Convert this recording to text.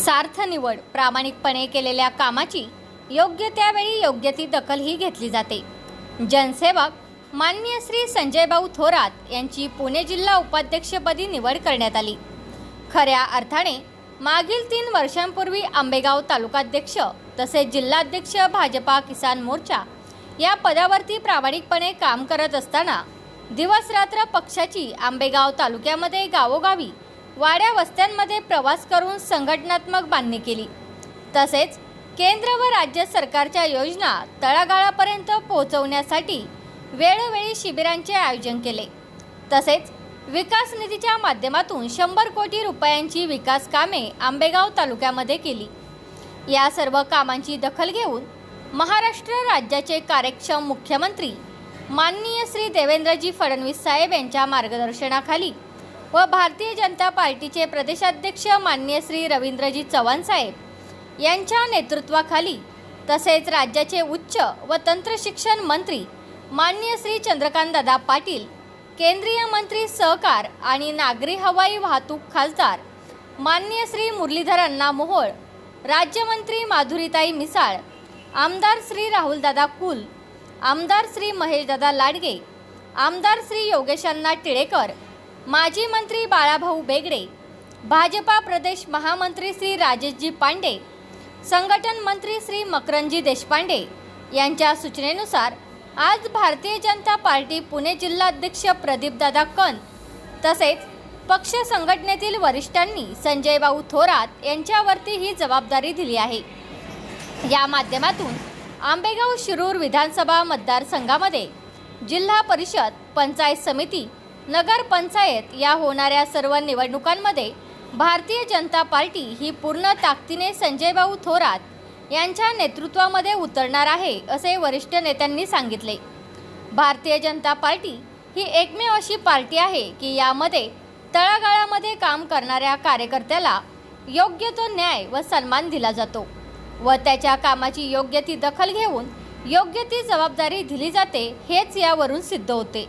सार्थ निवड प्रामाणिकपणे केलेल्या कामाची योग्य त्यावेळी योग्य ती दखलही घेतली जाते. जनसेवक माननीय श्री संजयभाऊ थोरात यांची पुणे जिल्हा उपाध्यक्षपदी निवड करण्यात आली. खऱ्या अर्थाने मागील तीन वर्षांपूर्वी आंबेगाव तालुकाध्यक्ष तसेच जिल्हाध्यक्ष भाजपा किसान मोर्चा या पदावरती प्रामाणिकपणे काम करत असताना दिवसरात्र पक्षाची आंबेगाव तालुक्यामध्ये गावोगावी वाड्या वस्त्यांमध्ये प्रवास करून संघटनात्मक बांधणी केली. तसेच केंद्र व राज्य सरकारच्या योजना तळागाळापर्यंत पोहोचवण्यासाठी वेळोवेळी शिबिरांचे आयोजन केले. तसेच विकास निधीच्या माध्यमातून शंभर कोटी रुपयांची विकास कामे आंबेगाव तालुक्यामध्ये केली. या सर्व कामांची दखल घेऊन महाराष्ट्र राज्याचे कार्यक्षम मुख्यमंत्री माननीय श्री देवेंद्रजी फडणवीस साहेब यांच्या मार्गदर्शनाखाली व भारतीय जनता पार्टीचे प्रदेशाध्यक्ष मान्य श्री रवींद्रजी चव्हाण साहेब यांच्या नेतृत्वाखाली तसेच राज्याचे उच्च व तंत्रशिक्षण मंत्री मान्य श्री चंद्रकांत दादा पाटील केंद्रीय मंत्री सहकार आणि नागरी हवाई वाहतूक खासदार मान्य श्री मुरलीधर अण्णा मोहोळ राज्यमंत्री माधुरीताई मिसाळ आमदार श्री राहुलदादा कुल आमदार श्री महेशदादा लाडगे आमदार श्री योगेशांना टिळेकर माजी मंत्री बाळाभाऊ बेगडे भाजपा प्रदेश महामंत्री श्री राजेशजी पांडे संघटन मंत्री श्री मकरंजी देशपांडे यांच्या सूचनेनुसार आज भारतीय जनता पार्टी पुणे जिल्हाध्यक्ष प्रदीपदादा कन तसेच पक्ष संघटनेतील वरिष्ठांनी संजयभाऊ थोरात यांच्यावरती ही जबाबदारी दिली आहे. या माध्यमातून आंबेगाव शिरूर विधानसभा मतदारसंघामध्ये जिल्हा परिषद पंचायत समिती नगर पंचायत या होणाऱ्या सर्व निवडणुकांमध्ये भारतीय जनता पार्टी ही पूर्ण ताकदीने संजयभाऊ थोरात यांच्या नेतृत्वामध्ये उतरणार आहे असे वरिष्ठ नेत्यांनी सांगितले. भारतीय जनता पार्टी ही एकमेव अशी पार्टी आहे की यामध्ये तळागाळामध्ये काम करणाऱ्या कार्यकर्त्याला योग्य तो न्याय व सन्मान दिला जातो व त्याच्या कामाची योग्य ती दखल घेऊन योग्य ती जबाबदारी दिली जाते हेच यावरून सिद्ध होते.